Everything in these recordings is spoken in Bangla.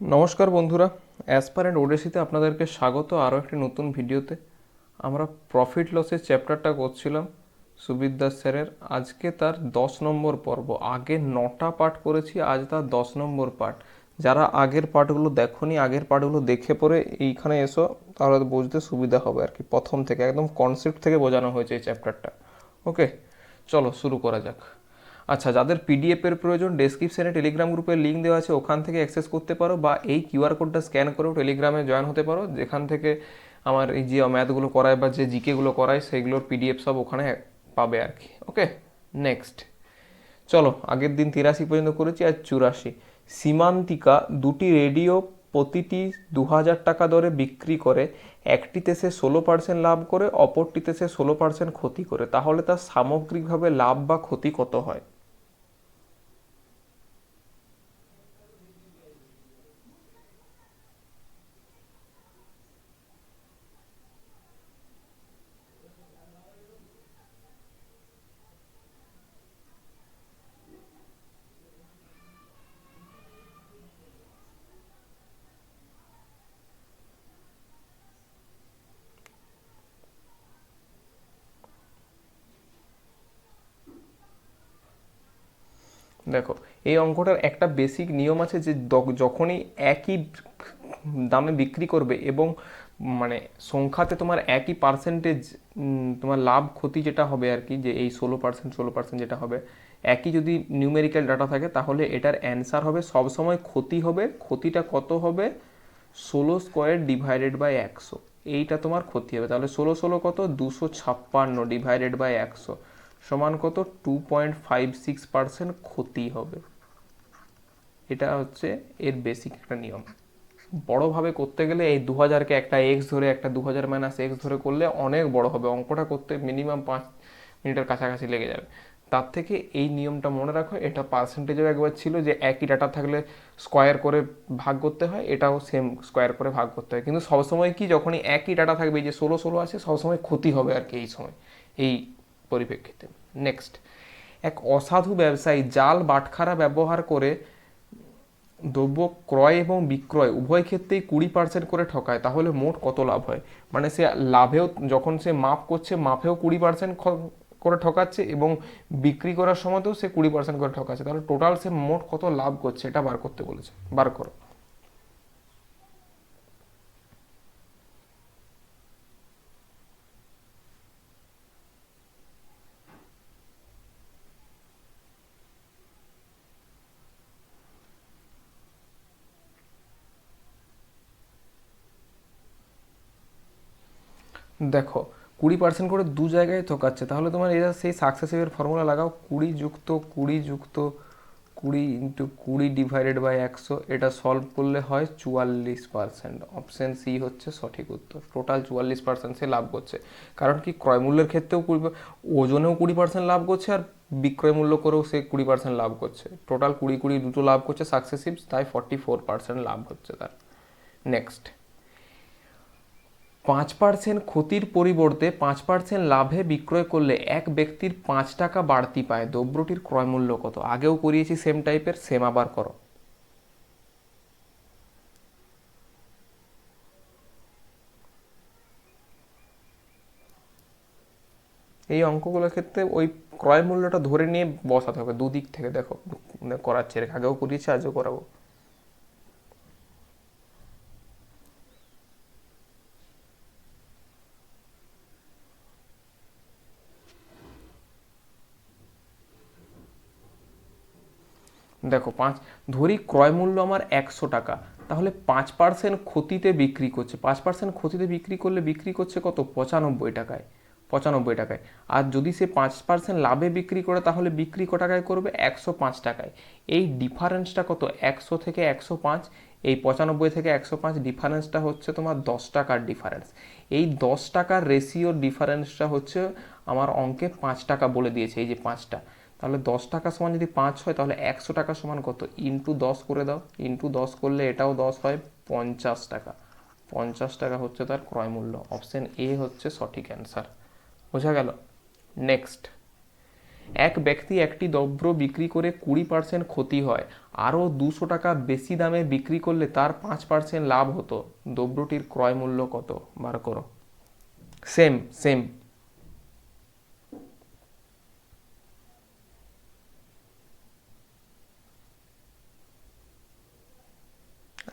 নমস্কার বন্ধুরা অ্যাসপারেন্ট ওডেসিতে আপনাদেরকে স্বাগত আরও একটি নতুন ভিডিওতে। আমরা প্রফিট লসের চ্যাপ্টারটা করছিলাম সুবিদ দাস স্যারের। আজকে তার দশ নম্বর পর্ব। আগে নটা পার্ট করেছি, আজ তার দশ নম্বর পার্ট যারা আগের পার্টগুলো দেখোনি, আগের পার্টগুলো দেখে পরে এইখানে এসো, তাহলে বুঝতে সুবিধা হবে আর কি। প্রথম থেকে, একদম কনসেপ্ট থেকে বোঝানো হয়েছে এই চ্যাপ্টারটা ওকে চলো শুরু করা যাক। আচ্ছা যাদের পিডিএফ এর প্রয়োজন ডেসক্রিপশনে টেলিগ্রাম গ্রুপের লিঙ্ক দেওয়া আছে, ওখান থেকে অ্যাক্সেস করতে পারো বা এই কিউআর কোডটা স্ক্যান করেও টেলিগ্রামে জয়েন হতে পারো। যেখান থেকে আমার এই যে ম্যাথগুলো করায় বা যে জিকেগুলো করায়, সেগুলোর পিডিএফ সব ওখানে পাবে আর কি ওকে নেক্সট চলো, আগের দিন তিরাশি পর্যন্ত করেছি আর চুরাশি। সীমান্তিকা দুটি রেডিও প্রতিটি দু হাজার টাকা দরে বিক্রি করে, একটিতে সে ষোলো পার্সেন্ট লাভ করে, অপরটিতে সে ষোলো পার্সেন্ট ক্ষতি করে। তাহলে তার সামগ্রিকভাবে লাভ বা ক্ষতি কত হয়? দেখো, এই অঙ্কটার একটা বেসিক নিয়ম আছে যে যখনই একই দামে বিক্রি করবে এবং মানে সংখ্যাতে তোমার একই পার্সেন্টেজ তোমার লাভ ক্ষতি যেটা হবে আর কি, যে এই ষোলো পার্সেন্ট ষোলো পার্সেন্ট যেটা হবে, একই যদি নিউমেরিক্যাল ডাটা থাকে, তাহলে এটার অ্যান্সার হবে সবসময় ক্ষতি হবে, ক্ষতিটা কত হবে? ষোলো স্কোয়ার ডিভাইডেড বাই একশো। এইটা তোমার ক্ষতি হবে। তাহলে ষোলো ষোলো কত? দুশো ছাপ্পান্ন ডিভাইডেড বাই একশো। সমান কত? Two point five six percent ক্ষতি হবে। এটা হচ্ছে এর বেসিক একটা নিয়ম। বড়োভাবে করতে গেলে এই দু হাজারকে একটা এক্স ধরে, একটা দু হাজার মাইনাস এক্স ধরে করলে অনেক বড় হবে। অঙ্কটা করতে মিনিমাম পাঁচ মিনিটের কাছাকাছি লেগে যাবে। তার থেকে এই নিয়মটা মনে রাখো, এটা পার্সেন্টেজও একবার ছিল যে একই ডাটা থাকলে স্কোয়ার করে ভাগ করতে হয়, এটাও সেম স্কোয়ার করে ভাগ করতে হয়। কিন্তু সবসময় কি যখনই একই ডাটা থাকবে যে ষোলো ষোলো আছে, সবসময় ক্ষতি হবে আর কি এই সময়। এই পরিপ্রেক্ষিতে। নেক্সট এক অসাধু ব্যবসায়ী জাল বাটখারা ব্যবহার করে দ্রব্য ক্রয় এবং বিক্রয় উভয় ক্ষেত্রেই কুড়ি পার্সেন্ট করে ঠকায়, তাহলে মোট কত লাভ হয়? মানে সে লাভেও, যখন সে মাপ করছে, মাপেও কুড়ি পার্সেন্ট করে ঠকাচ্ছে এবং বিক্রি করার সময়তেও সে কুড়ি পার্সেন্ট করে ঠকাচ্ছে। তাহলে টোটাল সে মোট কত লাভ করছে, এটা বার করতে বলেছে। বার করো। দেখো, কুড়ি পার্সেন্ট করে দু জায়গায় ঠকাচ্ছে তাহলে তোমার এটা সেই সাকসেসিভের ফর্মুলা লাগাও, কুড়ি যুক্ত কুড়ি যুক্ত, কুড়ি ইন্টু কুড়ি ডিভাইডেড বাই একশো, এটা সলভ করলে হয় চুয়াল্লিশ পার্সেন্ট অপশান সি হচ্ছে সঠিক উত্তর। টোটাল চুয়াল্লিশ পার্সেন্ট সে লাভ করছে। কারণ কি, ক্রয় মূল্যের ক্ষেত্রেও কুড়ি ওজনেও কুড়ি পার্সেন্ট লাভ করছে আর বিক্রয় মূল্য করেও সে কুড়ি পার্সেন্ট লাভ করছে। টোটাল কুড়ি কুড়ি দুটো লাভ করছে সাকসেসিভ তাই ফর্টি ফোর পার্সেন্ট লাভ হচ্ছে তার। নেক্সট পাঁচ পার্সেন্ট ক্ষতির পরিবর্তে পাঁচ পার্সেন্ট লাভে বিক্রয় করলে এক ব্যক্তির পাঁচ টাকা বাড়তি পায়। দ্রব্যটির ক্রয়মূল্য কত? আগেও করিয়েছি সেম টাইপের সেম আবার করো। এই অঙ্কগুলোর ক্ষেত্রে ওই ক্রয় মূল্যটা ধরে নিয়ে বসাতে হবে, দুদিক থেকে। দেখো, করাচ্ছে আগেও করিয়েছি, আজও করাবো। দেখো, পাঁচ, ধরি ক্রয় মূল্য আমার একশো টাকা, তাহলে পাঁচ পার্সেন্ট ক্ষতিতে বিক্রি করছে, পাঁচ পার্সেন্ট ক্ষতিতে বিক্রি করলে বিক্রি করছে কত? পঁচানব্বই টাকায় পঁচানব্বই টাকায়। আর যদি সে পাঁচ পার্সেন্ট লাভে বিক্রি করে, তাহলে বিক্রি ক টাকায় করবে? একশো পাঁচ টাকায়। এই ডিফারেন্সটা কত? একশো থেকে একশো পাঁচ, এই পঁচানব্বই থেকে একশো পাঁচ ডিফারেন্সটা হচ্ছে তোমার দশ টাকার ডিফারেন্স। এই দশ টাকার রেশিওর ডিফারেন্সটা হচ্ছে আমার অঙ্কে পাঁচ টাকা বলে দিয়েছে, এই যে পাঁচটা। তাহলে দশ টাকা সমান যদি পাঁচ হয়, তাহলে একশো টাকা সমান কত? ইন্টু দশ করে দাও। ইন্টু দশ করলে এটাও দশ হয় পঞ্চাশ টাকা। পঞ্চাশ টাকা হচ্ছে তার ক্রয় মূল্য। অপশন এ হচ্ছে সঠিক অ্যান্সার বোঝা গেল? নেক্সট এক ব্যক্তি একটি দ্রব্য বিক্রি করে কুড়ি পার্সেন্ট ক্ষতি হয়। আরও দুশো টাকা বেশি দামে বিক্রি করলে তার পাঁচ পার্সেন্ট লাভ হতো। দ্রব্যটির ক্রয় মূল্য কত? বার করো। সেম সেম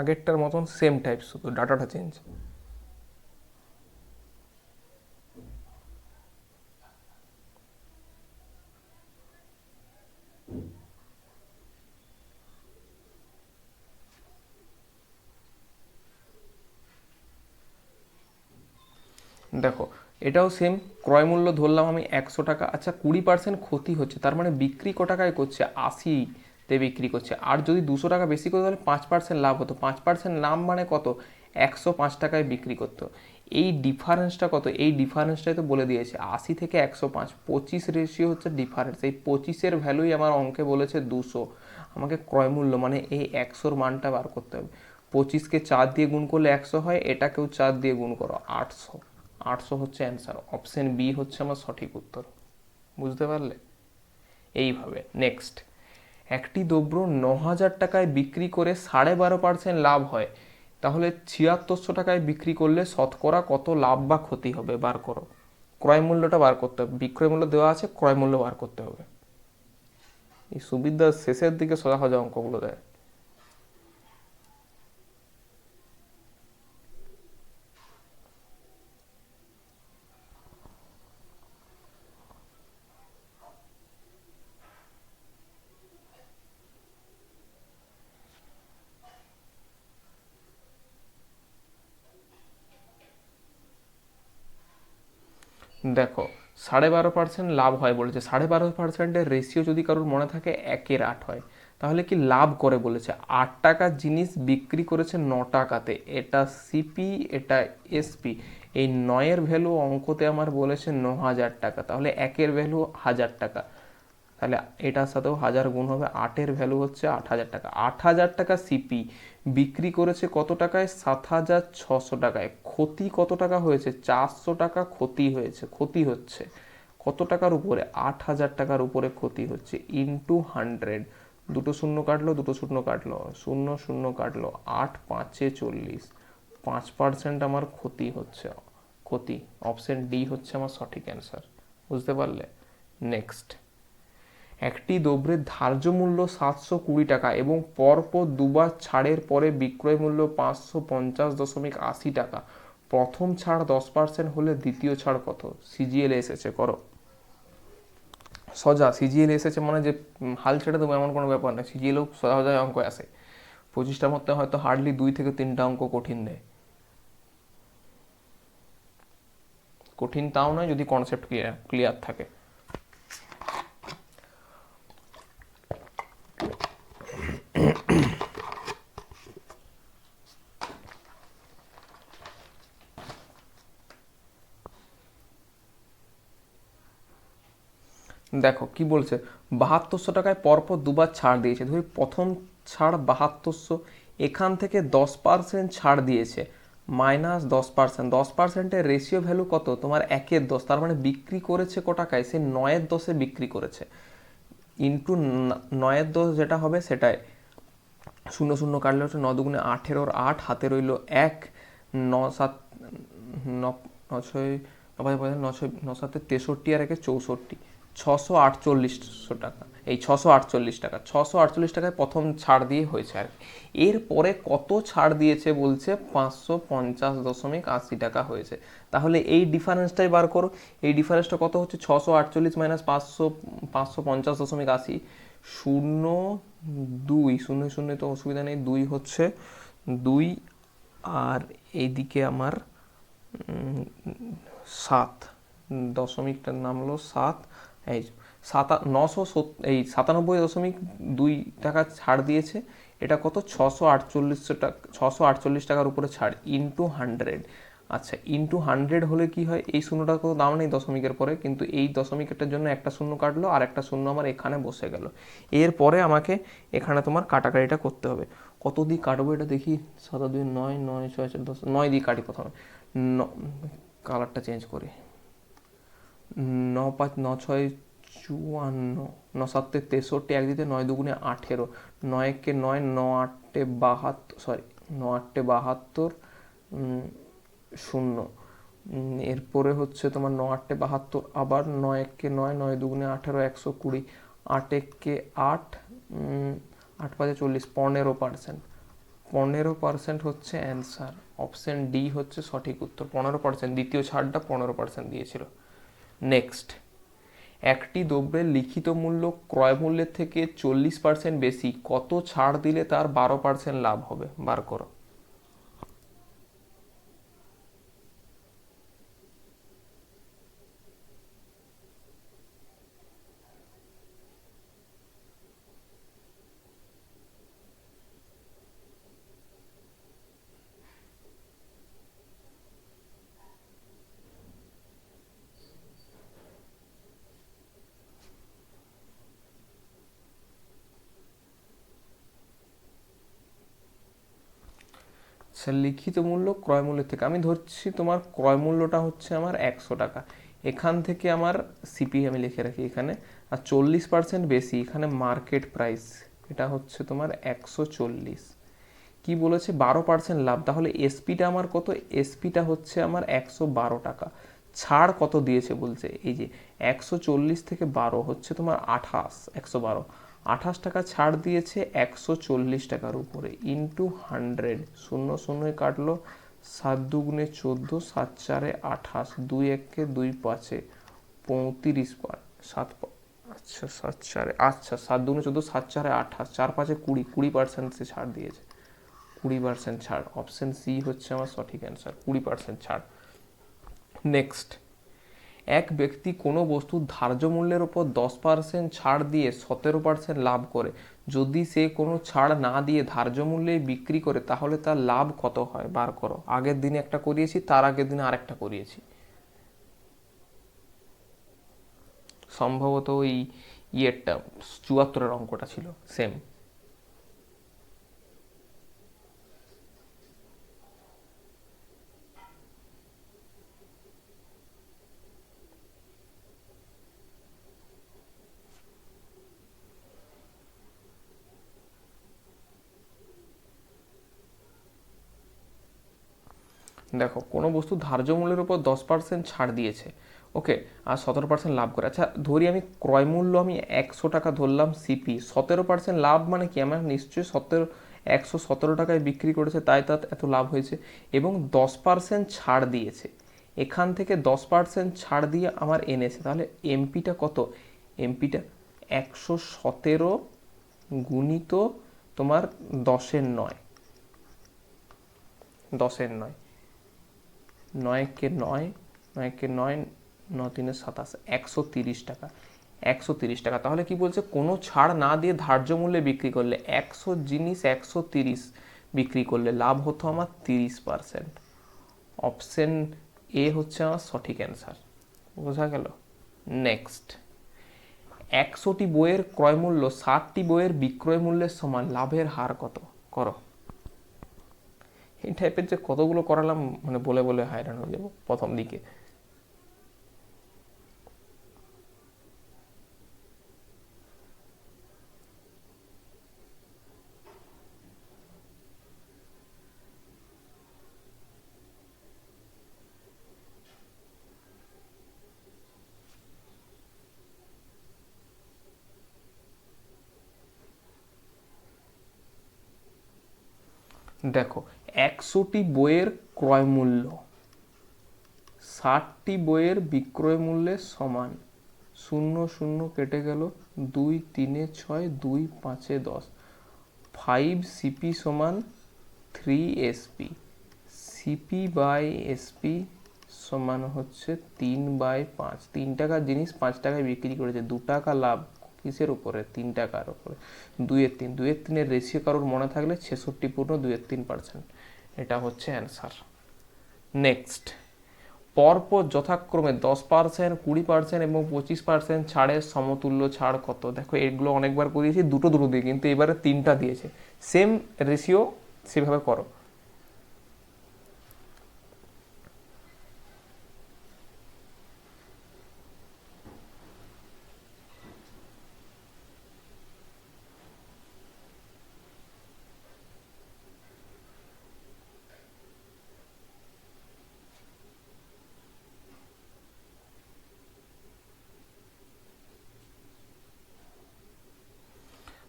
আগেরটার মতন সেম টাইপ শুধু ডাটাটা চেঞ্জ দেখো, এটাও সেম ক্রয় মূল্য ধরলাম আমি একশো টাকা আচ্ছা কুড়ি পার্সেন্ট ক্ষতি হচ্ছে, তার মানে বিক্রি ক টাকায় করছে? আশিতে বিক্রি করছে। আর যদি দুশো টাকা বেশি করে তাহলে পাঁচ পার্সেন্ট লাভ হতো। পাঁচ পার্সেন্ট লাভ মানে কত? একশো পাঁচ টাকায় বিক্রি করতো। এই ডিফারেন্সটা কত? এই ডিফারেন্সটাই তো বলে দিয়েছে। আশি থেকে একশো পাঁচ, পঁচিশ রেশিও হচ্ছে ডিফারেন্স এই পঁচিশের ভ্যালুই আমার অঙ্কে বলেছে দুশো। আমাকে ক্রয় মূল্য মানে এই একশোর মানটা বার করতে হবে। পঁচিশকে চার দিয়ে গুণ করলে একশো হয়, এটাকেও চার দিয়ে গুণ করো, আটশো। আটশো হচ্ছে অ্যান্সার অপশন বি হচ্ছে আমার সঠিক উত্তর। বুঝতে পারলে? এইভাবে। নেক্সট একটি দ্রব্য ন হাজার টাকায় বিক্রি করে সাড়ে বারো পার্সেন্ট লাভ হয়। তাহলে ছিয়াত্তরশো টাকায় বিক্রি করলে শতকরা কত লাভ বা ক্ষতি হবে? বার করো। ক্রয় মূল্যটা বার করতে হবে। বিক্রয় মূল্য দেওয়া আছে, ক্রয় মূল্য বার করতে হবে। এই সুবিধা শেষের দিকে সোজা সোজা অঙ্কগুলো দেয়। দেখো, সাড়ে বারো পার্সেন্ট লাভ হয় বলেছে। সাড়ে বারো পার্সেন্টের রেশিও যদি কারোর মনে থাকে, একের আট হয়। তাহলে কি লাভ করে বলেছে? আট টাকা জিনিস বিক্রি করেছে ন টাকাতে। এটা সিপি এটা এসপি এই নয়ের ভ্যালু অঙ্কতে আমার বলেছে ন হাজার টাকা। তাহলে একের ভ্যালু হাজার টাকা। তাহলে এটার সাথেও হাজার গুণ হবে, আটের ভ্যালু হচ্ছে আট হাজার টাকা। আট হাজার টাকা সিপি বিক্রি করেছে কত টাকায়? সাত হাজার ছশো টাকায়। ক্ষতি কত টাকা হয়েছে? চারশো টাকা ক্ষতি হয়েছে, ক্ষতি হচ্ছে। কত টাকার উপরে? আট হাজার টাকার উপরে ক্ষতি হচ্ছে। ইন্টু হান্ড্রেড দুটো শূন্য কাটলো, দুটো শূন্য কাটলো। শূন্য শূন্য কাটলো। আট পাঁচে চল্লিশ। পাঁচ পার্সেন্ট আমার ক্ষতি হচ্ছে। ক্ষতি। অপশন ডি হচ্ছে আমার সঠিক অ্যান্সার বুঝতে পারলে? নেক্সট একটি দ্রব্যের ধার্য মূল্য সাতশো কুড়ি টাকা এবং পরপর দুবার ছাড়ের পরে বিক্রয় মূল্য পাঁচশো পঞ্চাশ দশমিক আশি টাকা। প্রথম ছাড় দশ পার্সেন্ট হলে দ্বিতীয় ছাড় কত? সিজিএল এসেছে, করো। সজা সিজিএল এসেছে মানে যে হাল ছেড়ে দেবো এমন কোনো ব্যাপার না সিজিএলও সোজা সোজা অঙ্ক আসে পঁচিশটার মধ্যে হয়তো হার্ডলি দুই থেকে তিনটা অঙ্ক কঠিন দেয় কঠিন তাও নয়, যদি কনসেপ্ট ক্লিয়ার ক্লিয়ার থাকে। দেখো, কি বলছে? বাহাত্তরশো টাকায় পরপর দুবার ছাড় দিয়েছে। ধরি প্রথম ছাড় বাহাত্তরশো, এখান থেকে দশ পার্সেন্ট ছাড় দিয়েছে। মাইনাস দশ পার্সেন্ট দশ পার্সেন্টের রেশিও ভ্যালু কত? তোমার একের দশ। তার মানে বিক্রি করেছে ক টাকায়? সে নয়ের দশে বিক্রি করেছে। ইন্টু নয়ের দশ যেটা হবে সেটাই। শূন্য শূন্য কাটলে হচ্ছে ন দুগুণে আঠেরোর আট, হাতে রইল এক। ন সাত, ন ছয় ন ছয় ন সাতে তেষট্টি আর একে চৌষট্টি। ছশো আটচল্লিশশো টাকা। এই ছশো আটচল্লিশ টাকা। ছশো আটচল্লিশ টাকায় প্রথম ছাড় দিয়ে হয়েছে আর। এরপরে কত ছাড় দিয়েছে বলছে পাঁচশো পঞ্চাশ দশমিক আশি টাকা হয়েছে। তাহলে এই ডিফারেন্সটাই বার করো। এই ডিফারেন্সটা কত হচ্ছে? ছশো আটচল্লিশ মাইনাস পাঁচশো পাঁচশো পঞ্চাশ দশমিক আশি। শূন্য দুই, শূন্য শূন্য তো অসুবিধা নেই। দুই হচ্ছে দুই আর এইদিকে আমার সাত। দশমিকটা নামলো সাত। এই সাতা, নশো এই সাতানব্বই দশমিক দুই টাকা ছাড় দিয়েছে। এটা কত? ছশো আটচল্লিশশো টাকা, ছশো আটচল্লিশ টাকার উপরে ছাড় ইন্টু হান্ড্রেড আচ্ছা ইন্টু হান্ড্রেড হলে কি হয়? এই শূন্যটার কত দাম নেই দশমিকের পরে, কিন্তু এই দশমিকেরটার জন্য একটা শূন্য কাটলো আর একটা শূন্য আমার এখানে বসে গেল। এরপরে আমাকে এখানে তোমার কাটাকাটিটা করতে হবে। কত দিয়ে কাটবো এটা দেখি? সাতা দুই নয় নয় ছয় চার দশ, নয় দিয়ে কাটি প্রথমে। ন, কালারটা চেঞ্জ করি। ন পাঁচ ন ছয়, চুয়ান্ন ন সাতে, তেষট্টি, এক দিতে নয় দুগুণে আঠেরো, নয় একে নয় ন আটটে বাহাত্তর, সরি ন আটটে বাহাত্তর শূন্য। এরপরে হচ্ছে তোমার ন আটটে বাহাত্তর, আবার নয় একে নয় নয় দুগুণে আঠেরো, একশো কুড়ি, আট একে আট আট পাঁচে চল্লিশ, পনেরো পার্সেন্ট। পনেরো পার্সেন্ট হচ্ছে অ্যান্সার। অপশন ডি হচ্ছে সঠিক উত্তর। পনেরো পার্সেন্ট। দ্বিতীয় ছাড়টা পনেরো পার্সেন্ট দিয়েছিল। নেক্সট একটি দ্রব্যের লিখিত মূল্য ক্রয় মূল্যের থেকে চল্লিশ পার্সেন্ট বেশি, কত ছাড় দিলে তার বারো পার্সেন্ট লাভ হবে? বার করো। আচ্ছা লিখিত মূল্য ক্রয় মূল্যের থেকে। আমি ধরছি তোমার ক্রয় মূল্যটা হচ্ছে আমার একশো টাকা। এখান থেকে আমার সিপি আমি লিখে রাখি এখানে। আর চল্লিশ পার্সেন্ট বেশি এখানে মার্কেট প্রাইস এটা হচ্ছে তোমার একশো চল্লিশ। কী বলেছে? বারো পার্সেন্ট লাভ। তাহলে এসপিটা আমার কত? এসপিটা হচ্ছে আমার একশো বারো টাকা। ছাড় কত দিয়েছে বলছে? এই যে, একশো চল্লিশ থেকে বারো হচ্ছে তোমার আঠাশ, একশো বারো। আঠাশ টাকা ছাড় দিয়েছে একশো চল্লিশ টাকার উপরে। ইন্টু হান্ড্রেড শূন্য শূন্যই কাটলো, সাত দুগুণে চোদ্দ, সাত চারে আঠাশ, দুই একে দুই পাঁচে পঁয়ত্রিশ পার সাত আচ্ছা সাত চারে আচ্ছা সাত দুগুণে চোদ্দ, সাত চারে আঠাশ, চার পাঁচে কুড়ি কুড়ি পার্সেন্ট সে ছাড় দিয়েছে। কুড়ি পার্সেন্ট ছাড়। অপশন সি হচ্ছে আমার সঠিক অ্যান্সার কুড়ি পার্সেন্ট ছাড়। নেক্সট এক ব্যক্তি কোনো বস্তুর ধার্য মূল্যের ওপর দশ পার্সেন্ট ছাড় দিয়ে সতেরো পার্সেন্ট লাভ করে। যদি সে কোনো ছাড় না দিয়ে ধার্য মূল্যে বিক্রি করে, তাহলে তার লাভ কত হয়? বার করো। আগের দিনে একটা করিয়েছি, তার আগের দিনে আরেকটা করিয়েছি। সম্ভবত ওই ইয়েরটা, চুয়াত্তরের অঙ্কটা ছিল সেম দেখো, কোনো বস্তু ধার্য মূল্যের উপর দশ পার্সেন্ট ছাড় দিয়েছে। ওকে, আর সতেরো পার্সেন্ট লাভ করে। আচ্ছা ধরি আমি ক্রয় মূল্য আমি একশো টাকা ধরলাম সিপি সতেরো পার্সেন্ট লাভ মানে কি? আমার নিশ্চয়ই সতেরো, একশো সতেরো টাকায় বিক্রি করেছে, তাই তার এত লাভ হয়েছে। এবং দশ পার্সেন্ট ছাড় দিয়েছে। এখান থেকে দশ পার্সেন্ট ছাড় দিয়ে আমার এনেছে। তাহলে এমপিটা কত? এমপিটা একশো সতেরো গুণিত তোমার দশের নয়। দশের নয়। নয়কে নয় নয়কে নয় ন তিনে সাতাশ, একশো তিরিশ টাকা, একশো তিরিশ টাকা। তাহলে কি বলছে? কোনো ছাড় না দিয়ে ধার্য মূল্যে বিক্রি করলে একশো জিনিস, একশো তিরিশ বিক্রি করলে লাভ হতো আমার তিরিশ পার্সেন্ট। অপশন এ হচ্ছে আমার সঠিক অ্যান্সার। বোঝা গেল? নেক্সট। একশোটি বইয়ের ক্রয় মূল্য, ষাটটি বইয়ের বিক্রয় মূল্যের সমান, লাভের হার কত? করো। এই টাইপের যে কতগুলো করালাম মানে বলে বলে হয়রান হয়ে যাব প্রথম দিকে। দেখো, একশোটি বইয়ের ক্রয় মূল্য, ষাটটি বইয়ের বিক্রয় মূল্যের সমান। শূন্য শূন্য কেটে গেল, দুই, তিনে ছয়, দুই, পাঁচে দশ। ফাইভ সিপি সমান three SP. CP by SP সমান হচ্ছে তিন বাই পাঁচ। তিন টাকার জিনিস পাঁচ টাকায় বিক্রি করেছে, দু টাকা লাভ। কিসের উপরে, তিন টাকার উপরে। দুইয়ের তিন, দুইয়ের তিনের রেশিও কারোর মনে থাকলে ছেষট্টি পূর্ণ দুইয়ের তিন পার্সেন্ট এটা হচ্ছে অ্যান্সার নেক্সট পরপর যথাক্রমে দশ পার্সেন্ট কুড়ি পার্সেন্ট এবং পঁচিশ পার্সেন্ট ছাড়ের সমতুল্য ছাড় কত? দেখো, এগুলো অনেকবার করিয়েছি, দুটো দুটো দিয়ে, কিন্তু এবারে তিনটা দিয়েছে। সেম রেশিও সেভাবে করো।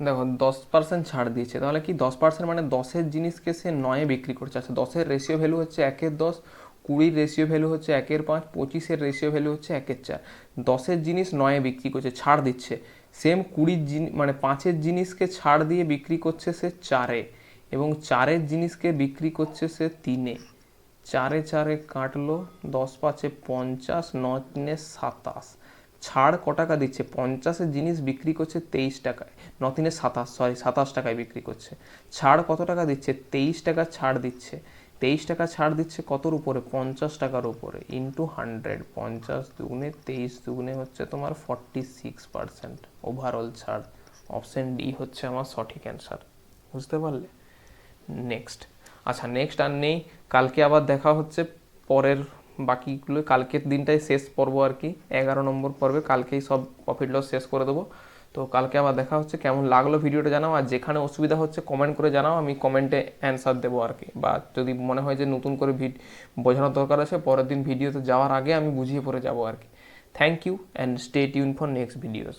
দেখো, দশ পার্সেন্ট ছাড় দিয়েছে। তাহলে কি দশ পার্সেন্ট মানে দশের জিনিসকে সে নয়ে বিক্রি করছে? আচ্ছা দশের রেশিও ভ্যালু হচ্ছে একের দশ, কুড়ির রেশিও ভ্যালু হচ্ছে একের পাঁচ, পঁচিশের রেশিও ভ্যালু হচ্ছে একের চার। দশের জিনিস নয়ে বিক্রি করছে, ছাড় দিচ্ছে। সেম কুড়ির জিনিস মানে পাঁচের জিনিসকে ছাড় দিয়ে বিক্রি করছে সে চারে এবং চারের জিনিসকে বিক্রি করছে সে তিনে। চারে চারে কাটলো, দশ পাঁচে পঞ্চাশ ন তিনে সাতাশ। ছাড় ক টাকা দিচ্ছে? পঞ্চাশের জিনিস বিক্রি করছে তেইশ টাকায়। ন তিনে সাতাশ সরি সাতাশ টাকায় বিক্রি করছে। ছাড় কত টাকা দিচ্ছে? তেইশ টাকা ছাড় দিচ্ছে। তেইশ টাকা ছাড় দিচ্ছে কতর উপরে? পঞ্চাশ টাকার উপরে। ইন্টু হান্ড্রেড পঞ্চাশ দুগুণে তেইশ দুগুণে হচ্ছে তোমার ফর্টি সিক্স পার্সেন্ট ওভারঅল ছাড় অপশন ডি হচ্ছে আমার সঠিক অ্যান্সার বুঝতে পারলে? নেক্সট আচ্ছা নেক্সট আর নেই। কালকে আবার দেখা হচ্ছে পরের বাকিগুলো কালকের দিনটাই শেষ পর্ব আর কি। এগারো নম্বর পর্বে কালকেই সব প্রফিট লস শেষ করে দেবো। তো কালকে আবার দেখা হচ্ছে, কেমন লাগল ভিডিওটা জানাও। আর যেখানে অসুবিধা হচ্ছে কমেন্ট করে জানাও। আমি কমেন্টে অ্যান্সার দেবো আর কি। বা যদি মনে হয় যে নতুন করে বোঝানোর দরকার আছে, পরের দিন ভিডিওতে যাওয়ার আগে আমি বুঝিয়ে পড়ে যাব আর কি। Thank you and stay tune for next videos